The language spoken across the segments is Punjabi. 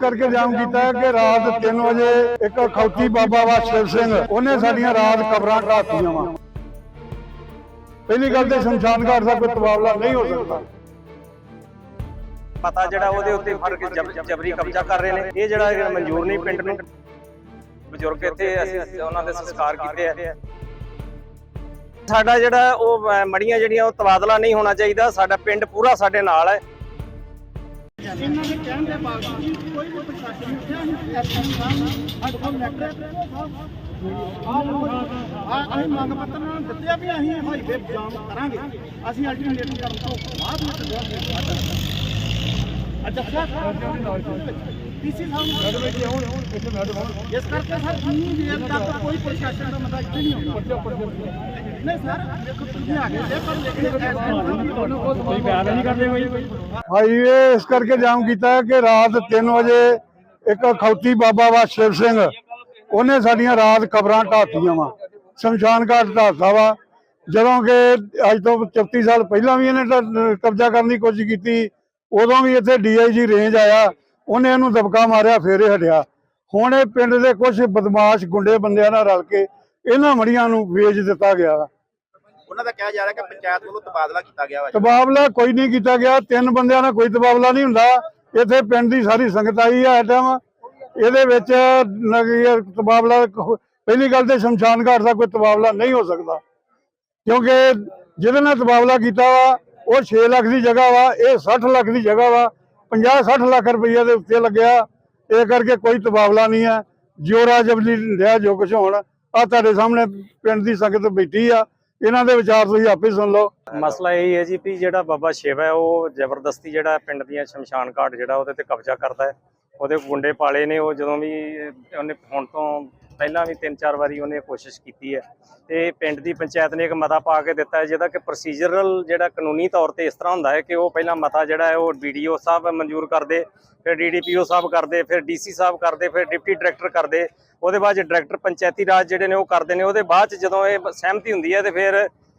ਕਰਕੇ ਜਾਮ ਕੀਤਾ ਕਿ ਰਾਤ 3 ਵਜੇ ਇੱਕ ਖੌਤੀ ਬਾਬਾ ਵਾ ਸ਼ਿਵ ਸਿੰਘ, ਉਹਨੇ ਸਾਡੀਆਂ ਰਾਤ ਕਬਰਾਂ ਢਾਤੀਆਂ ਵਾ। ਪਹਿਲੀ ਗੱਲ ਤੇ ਸ਼ਮਸ਼ਾਨ ਘਾਟ ਦਾ ਕੋਈ ਤਬਾਦਲਾ ਨਹੀਂ ਹੋ ਸਕਦਾ। ਪਤਾ ਜਿਹੜਾ ਉਹਦੇ ਉੱਤੇ ਫ਼ਰਕ ਜਬ- ਜਬਰੀ ਕਬਜ਼ਾ ਕਰ ਰਹੇ ਨੇ। ਇਹ ਜਿਹੜਾ ਮਨਜ਼ੂਰ ਨਹੀਂ ਪਿੰਡ ਨੂੰ, ਬਜ਼ੁਰਗ ਇੱਥੇ ਅਸੀਂ ਉਹਨਾਂ ਦੇ ਸੰਸਕਾਰ ਕੀਤੇ ਆ। ਸਾਡਾ ਜਿਹੜਾ ਉਹ ਮੜੀਆਂ ਜਿਹੜੀਆਂ ਉਹ ਤਬਾਦਲਾ ਨਹੀਂ ਹੋਣਾ ਚਾਹੀਦਾ। ਸਾਡਾ ਪਿੰਡ ਪੂਰਾ ਸਾਡੇ ਨਾਲ ਹੈ। ਕਹਿਣ ਦੇ ਬਾਵਜੂਦ ਕੋਈ ਵੀ ਪ੍ਰਸ਼ਾਸਨ ਉੱਠਿਆ ਐਸਐਮ ਸਾਹਿਬ ਸਾਡੇ ਕੋਲ ਲੈਟਰ ਆ ਆ ਅਸੀਂ ਮੰਗ ਪੱਤਰ ਨਾਲ ਦਿੱਤੇ ਆ ਵੀ ਅਸੀਂ ਹਾਈਵੇ ਜਾਮ ਕਰਾਂਗੇ। ਅਸੀਂ ਅਲਟਰਨੇਟਿਵ ਕਰਨ ਤੋਂ ਬਾਅਦ ਵਿੱਚ ਅੱਛਾ। ਇਸ ਕਰਕੇ ਸਰ ਜਿੰਨੀ ਦੇਰ ਤੱਕ ਕੋਈ ਪ੍ਰਸ਼ਾਸਨ ਦਾ ਮਤਾ ਇੱਥੇ ਨਹੀਂ ਆਉਂਦਾ। ਨਹੀਂ ਸਰ ਦੇਖੋ ਤੁਸੀਂ ਆ ਗਏ ਜੇ ਪਰ ਲੇਕਿਨ ਐਸਐਮ ਸਾਹਿਬ ਕੋਈ ਬਿਆਨ ਨਹੀਂ ਕਰਦੇ ਕੋਈ ਹਾਈਵੇ ਇਸ ਕਰਕੇ ਜਾਮ ਕੀਤਾ ਹੈ ਕਿ ਰਾਤ 3 ਵਜੇ ਇੱਕ ਖੌਤੀ ਬਾਬਾ ਵਾ ਸ਼ਿਵ ਸਿੰਘ ਉਹਨੇ ਸਾਡੀਆਂ ਰਾਤ ਕਬਰਾਂ ਢਾਤੀਆਂ ਵਾ। ਸ਼ਮਸ਼ਾਨ ਘਾਟ ਢਾਤਾ ਵਾ। ਜਦੋਂ ਕਿ ਅੱਜ ਤੋਂ 34 ਸਾਲ ਪਹਿਲਾਂ ਵੀ ਇਹਨੇ ਢ- ਕਬਜ਼ਾ ਕਰਨ ਦੀ ਕੋਸ਼ਿਸ਼ ਕੀਤੀ ਉਦੋਂ ਵੀ ਇੱਥੇ ਡੀਆਈਜੀ ਰੇਂਜ ਆਇਆ। ਉਹਨੇ ਇਹਨੂੰ ਦਬਕਾ ਮਾਰਿਆ ਫੇਰ ਇਹ ਹਟਿਆ। ਹੁਣ ਇਹ ਪਿੰਡ ਦੇ ਕੁਝ ਬਦਮਾਸ਼ ਗੁੰਡੇ ਬੰਦਿਆਂ ਨਾਲ ਰਲ ਕੇ ਇਹਨਾਂ ਮੜੀਆਂ ਨੂੰ ਵੇਚ ਦਿੱਤਾ ਗਿਆ। ਉਹਨਾਂ ਦਾ ਕਿਹਾ ਜਾ ਰਿਹਾ ਕਿ ਪੰਚਾਇਤ ਵੱਲੋਂ ਤਬਾਦਲਾ ਕੀਤਾ ਗਿਆ ਵਾ ਤਬਾਦਲਾ ਕੋਈ ਨਹੀਂ ਕੀਤਾ ਗਿਆ ਤਿੰਨ ਬੰਦਿਆਂ ਨਾਲ ਕੋਈ ਤਬਾਦਲਾ ਨਹੀਂ ਹੁੰਦਾ। ਇੱਥੇ ਪਿੰਡ ਦੀ ਸਾਰੀ ਸੰਗਤ ਆਈ ਆ ਐਟਮ। ਇਹਦੇ ਵਿੱਚ ਨਗਰ ਤਬਾਦਲਾ ਪਹਿਲੀ ਗੱਲ ਤੇ ਸ਼ਮਸ਼ਾਨ ਘਾਟ ਦਾ ਕੋਈ ਤਬਾਦਲਾ ਨਹੀਂ ਹੋ ਸਕਦਾ। ਕਿਉਂਕਿ ਜਿਹਦੇ ਨਾਲ ਤਬਾਦਲਾ ਕੀਤਾ ਵਾ ਉਹ 6 ਲੱਖ ਦੀ ਜਗ੍ਹਾ ਵਾ ਇਹ 60 ਲੱਖ ਦੀ ਜਗ੍ਹਾ ਵਾ। 50 60 ਲੱਖ ਰੁਪਈਆ ਦੇ ਉੱਤੇ ਲੱਗਿਆ। ਇਹ ਕਰਕੇ ਕੋਈ ਤਬਾਦਲਾ ਨਹੀਂ ਹੈ। ਜੋਰਾ ਜਬਲੀ ਰਿਹਾ ਜੋ ਕੁਝ ਹੋਣ ਆ ਤੁਹਾਡੇ ਸਾਹਮਣੇ ਪਿੰਡ ਦੀ ਸੰਗਤ ਬੈਠੀ ਆ। ਇਹਨਾਂ ਦੇ ਵਿਚਾਰ ਤੁਸੀਂ ਆਪੇ ਸੁਣ ਲਓ। ਮਸਲਾ ਇਹ ਹੈ ਜੀ ਵੀ ਜਿਹੜਾ ਬਾਬਾ ਸ਼ਿਵ ਹੈ, ਉਹ ਜ਼ਬਰਦਸਤੀ ਜਿਹੜਾ ਪਿੰਡ ਦੀਆਂ ਸ਼ਮਸ਼ਾਨ ਘਾਟ ਜਿਹੜਾ ਉਹਦੇ ਤੇ ਕਬਜ਼ਾ ਕਰਦਾ ਹੈ। ਉਹਦੇ ਗੁੰਡੇ ਪਾਲੇ ਨੇ, ਉਹ ਜਦੋਂ ਵੀ ਉਹਨੇ ਹੁਣ ਤੋਂ ਪਹਿਲਾਂ ਵੀ ਤਿੰਨ ਚਾਰ ਵਾਰੀ ਉਹਨੇ ਕੋਸ਼ਿਸ਼ ਕੀਤੀ ਹੈ ਤੇ ਪਿੰਡ ਦੀ ਪੰਚਾਇਤ ਨੇ ਇੱਕ ਮਤਾ ਪਾ ਕੇ ਦਿੱਤਾ ਹੈ, ਜਿਹਦਾ ਕਿ ਪ੍ਰੋਸੀਜਰਲ ਜਿਹੜਾ ਕਾਨੂੰਨੀ ਤੌਰ ਤੇ ਇਸ ਤਰ੍ਹਾਂ ਹੁੰਦਾ ਹੈ ਕਿ ਉਹ ਪਹਿਲਾਂ ਮਤਾ ਜਿਹੜਾ ਹੈ ਉਹ ਵੀਡੀਓ ਸਾਹਿਬ ਮਨਜ਼ੂਰ ਕਰਦੇ, ਫਿਰ ਡੀਡੀਪੀਓ ਸਾਹਿਬ ਕਰਦੇ, ਫਿਰ ਡੀਸੀ ਸਾਹਿਬ ਕਰਦੇ, ਫਿਰ ਡਿਪਟੀ ਡਾਇਰੈਕਟਰ ਕਰਦੇ, ਉਹਦੇ ਬਾਅਦ ਡਾਇਰੈਕਟਰ ਪੰਚਾਇਤੀ ਰਾਜ ਜਿਹੜੇ ਨੇ ਉਹ ਕਰਦੇ ਨੇ, ਉਹਦੇ ਬਾਅਦ ਚ ਜਦੋਂ ਇਹ ਸਹਿਮਤੀ ਹੁੰਦੀ ਹੈ ਤੇ ਫਿਰ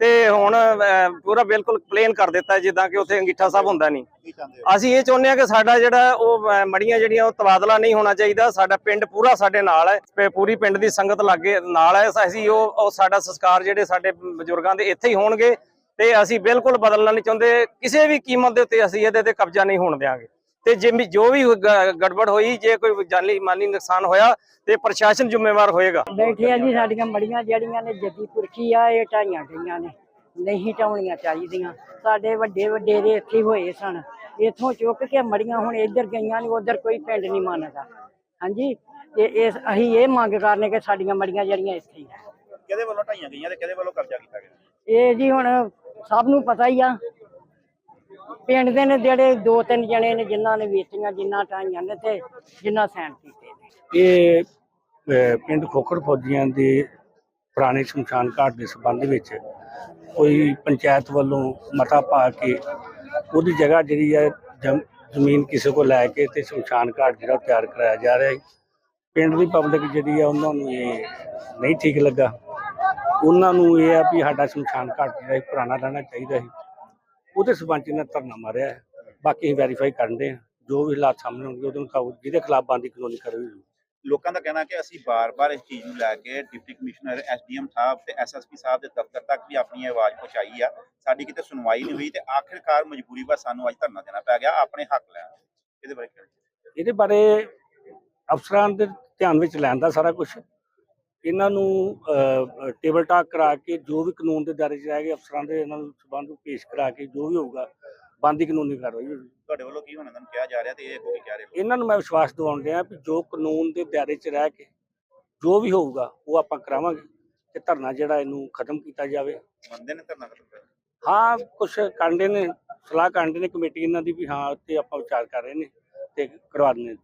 ਤੇ ਹੁਣ ਪੂਰਾ ਬਿਲਕੁਲ ਪਲੇਨ ਕਰ ਦਿੱਤਾ ਜਿੱਦਾਂ ਕਿ ਉੱਥੇ ਅੰਗੀਠਾ ਸਾਹਿਬ ਹੁੰਦਾ ਨਹੀਂ। ਅਸੀਂ ਇਹ ਚਾਹੁੰਦੇ ਹਾਂ ਕਿ ਸਾਡਾ ਜਿਹੜਾ ਉਹ ਮੜੀਆਂ ਜਿਹੜੀਆਂ ਉਹ ਤਬਾਦਲਾ ਨਹੀਂ ਹੋਣਾ ਚਾਹੀਦਾ। ਸਾਡਾ ਪਿੰਡ ਪੂਰਾ ਸਾਡੇ ਨਾਲ ਹੈ ਪੂਰੀ ਪਿੰਡ ਦੀ ਸੰਗਤ ਲਾਗੇ ਨਾਲ ਹੈ। ਅਸੀਂ ਉਹ ਉਹ ਸਾਡਾ ਸੰਸਕਾਰ ਜਿਹੜੇ ਸਾਡੇ ਬਜ਼ੁਰਗਾਂ ਦੇ ਇੱਥੇ ਹੀ ਹੋਣਗੇ, ਤੇ ਅਸੀਂ ਬਿਲਕੁਲ ਬਦਲਣਾ ਨਹੀਂ ਚਾਹੁੰਦੇ। ਕਿਸੇ ਵੀ ਕੀਮਤ ਦੇ ਉੱਤੇ ਅਸੀਂ ਇਹਦੇ ਤੇ ਕਬਜ਼ਾ ਨਹੀਂ ਹੋਣ ਦੇਵਾਂਗੇ ਤੇ ਜੇ ਵੀ- ਜੋ ਵੀ ਗੜਬੜ ਹੋਈ ਜੇ ਕੋਈ ਜਾਨੀ ਮਾਲੀ ਨੁਕਸਾਨ ਹੋਇਆ ਤੇ ਪ੍ਰਸ਼ਾਸਨ ਜ਼ਿੰਮੇਵਾਰ ਹੋਏਗਾ। ਬੈਠੇ ਆ ਜੀ ਸਾਡੀਆਂ ਮੜੀਆਂ ਜਿਹੜੀਆਂ ਨੇ ਜੱਦੀ ਪੁਰਖੀ ਆ ਇਹ ਢਾਈਆਂ ਗਈਆਂ ਨੇ। ਨਹੀਂ ਢਾਉਣੀਆਂ ਚਾਹੀਦੀਆਂ। ਸਾਡੇ ਵੱਡੇ ਵੱਡੇਰੇ ਇੱਥੇ ਹੋਏ ਸਨ। ਇੱਥੋਂ ਚੁੱਕ ਕੇ ਮੜੀਆਂ ਹੁਣ ਇੱਧਰ ਗਈਆਂ ਨੇ ਉਧਰ ਕੋਈ ਪਿੰਡ ਨਹੀਂ ਮੰਨਦਾ। ਹਾਂਜੀ? ਤੇ ਇਸ ਅਸੀਂ ਇਹ ਮੰਗ ਕਰਨੇ ਕਿ ਸਾਡੀਆਂ ਮੜੀਆਂ ਜਿਹੜੀਆਂ ਇੱਥੇ ਹੀ ਆ ਕਿਹਦੇ ਵੱਲੋਂ ਢਾਈਆਂ ਗਈਆਂ ਤੇ ਕਿਹਦੇ ਵੱਲੋਂ ਕਬਜ਼ਾ ਕੀਤਾ ਗਿਆ? ਇਹ ਜੀ ਹੁਣ ਸਭ ਨੂੰ ਪਤਾ ਹੀ ਆ। ਪਿੰਡ ਦੇ ਨੇ ਜਿਹੜੇ ਦੋ ਤਿੰਨ ਜਣੇ ਨੇ ਜਿਨ੍ਹਾਂ ਨੇ ਵੇਚੀਆਂ ਜਿਨ੍ਹਾਂ ਢਾਈਆਂ ਨੇ ਤੇ ਜਿਨ੍ਹਾਂ ਸੈਨ ਕੀਤੇ ਨੇ। ਇਹ ਅਹ, ਪਿੰਡ ਖੋਖਰ ਫੌਜੀਆਂ ਦੇ ਪੁਰਾਣੇ ਸ਼ਮਸ਼ਾਨ ਘਾਟ ਦੇ ਸੰਬੰਧ ਵਿੱਚ ਕੋਈ ਪੰਚਾਇਤ ਵੱਲੋਂ ਮਤਾ ਪਾ ਕੇ ਉਹਦੀ ਜਗ੍ਹਾ ਜਿਹੜੀ ਹੈ ਜਮ- ਜ਼ਮੀਨ ਕਿਸੇ ਕੋਲ ਲੈ ਕੇ ਤੇ ਸ਼ਮਸ਼ਾਨ ਘਾਟ ਜਿਹੜਾ ਉਹ ਤਿਆਰ ਕਰਾਇਆ ਜਾ ਰਿਹਾ ਹੈ। ਪਿੰਡ ਦੀ ਪਬਲਿਕ ਜਿਹੜੀ ਆ ਉਹਨਾਂ ਨੂੰ ਇਹ ਨਹੀਂ ਠੀਕ ਲੱਗਾ। ਉਹਨਾਂ ਨੂੰ ਇਹ ਆ ਵੀ ਸਾਡਾ ਸ਼ਮਸ਼ਾਨ ਘਾਟ ਜਿਹੜਾ ਇਹ ਪੁਰਾਣਾ ਰਹਿਣਾ ਚਾਹੀਦਾ ਸੀ ਉਹਦੇ ਸਬੰਧ ਇਹਨਾਂ ਧਰਨਾ ਮਾਰਿਆ ਹੈ। ਬਾਕੀ ਅਸੀਂ ਵੈਰੀਫਾਈ ਕਰਨ ਦੇ ਜੋ ਵੀ ਹਾਲਾਤ ਸਾਹਮਣੇ ਹੋਣਗੇ ਉਹਦੇ ਮੁਤਾਬਕ ਜਿਹਦੇ ਖਿਲਾਫ ਬੰਦੀ ਕਾਨੂੰਨੀ ਕਾਰਵਾਈ ਹੋਊਗੀ। ਲੋਕਾਂ ਦਾ ਕਹਿਣਾ ਕਿ ਅਸੀਂ ਬਾਰ-ਬਾਰ ਇਸ ਚੀਜ਼ ਨੂੰ ਲੈ ਕੇ ਡਿਪਟੀ ਕਮਿਸ਼ਨਰ ਐਸਡੀਐਮ ਸਾਹਿਬ ਤੇ ਐਸਐਸਪੀ ਸਾਹਿਬ ਦੇ ਦਫ਼ਤਰ ਤੱਕ ਵੀ ਆਪਣੀ ਆਵਾਜ਼ ਪਹੁੰਚਾਈ ਆ। ਸਾਡੀ ਕਿਤੇ ਸੁਣਵਾਈ ਨਹੀਂ ਹੋਈ ਤੇ ਆਖਿਰਕਾਰ ਮਜਬੂਰੀ ਬਸ ਸਾਨੂੰ ਅੱਜ ਧਰਨਾ ਦੇਣਾ ਪੈ ਗਿਆ ਆਪਣੇ ਹੱਕ ਲੈਣ ਇਹਦੇ ਬਾਰੇ? ਇਹਦੇ ਬਾਰੇ ਅਫਸਰਾਂ ਦੇ ਧਿਆਨ ਵਿੱਚ ਲੈਣ ਦਾ ਸਾਰਾ ਕੁਝ ਇਹਨਾਂ ਨੂੰ ਟੇਬਲ ਟਾਕ ਕਰਾ ਕੇ ਜੋ ਵੀ ਕਾਨੂੰਨ ਦੇ ਦਾਇਰੇ 'ਚ ਰਹਿ ਗਏ ਅਫਸਰਾਂ ਦੇ ਇਹਨਾਂ ਨੂੰ ਸਬੰਧ ਨੂੰ ਪੇਸ਼ ਕਰਾ ਕੇ ਜੋ ਵੀ ਹੋਊਗਾ ਬੰਦੀ ਕਾਨੂੰਨੀ ਕਾਰਵਾਈ ਹੋਊਗੀ। ਤੁਹਾਡੇ ਵੱਲੋਂ ਕੀ ਹੁਣ ਇਹਨਾਂ ਨੂੰ ਕਿਹਾ ਜਾ ਰਿਹਾ ਤੇ ਇਹ ਅੱਗੋਂ ਕੀ ਕਹਿ ਰਹੇ ਹੋ? ਇਹਨਾਂ ਨੂੰ ਮੈਂ ਵਿਸ਼ਵਾਸ ਦਿਵਾਉਣ ਡਿਆ ਵੀ ਜੋ ਕਾਨੂੰਨ ਦੇ ਦਾਇਰੇ 'ਚ ਰਹਿ ਕੇ ਜੋ ਵੀ ਹੋਊਗਾ ਉਹ ਆਪਾਂ ਕਰਾਵਾਂਗੇ ਤੇ ਧਰਨਾ ਜਿਹੜਾ ਇਹਨੂੰ ਖਤਮ ਕੀਤਾ ਜਾਵੇ। ਮੰਨਦੇ ਨੇ ਧਰਨਾ ਖਤਮ ਕਰ ਹਾਂ ਕੁਝ ਕਾਂਡੇ ਨੇ ਸਲਾਹ ਕਾਂਡੇ ਨੇ ਕਮੇਟੀ ਇਹਨਾਂ ਦੀ ਵੀ ਹਾਂ ਤੇ ਆਪਾਂ ਵਿਚਾਰ ਕਰ ਰਹੇ ਨੇ ਤੇ ਕਰਵਾ ਦਿੰਦੇ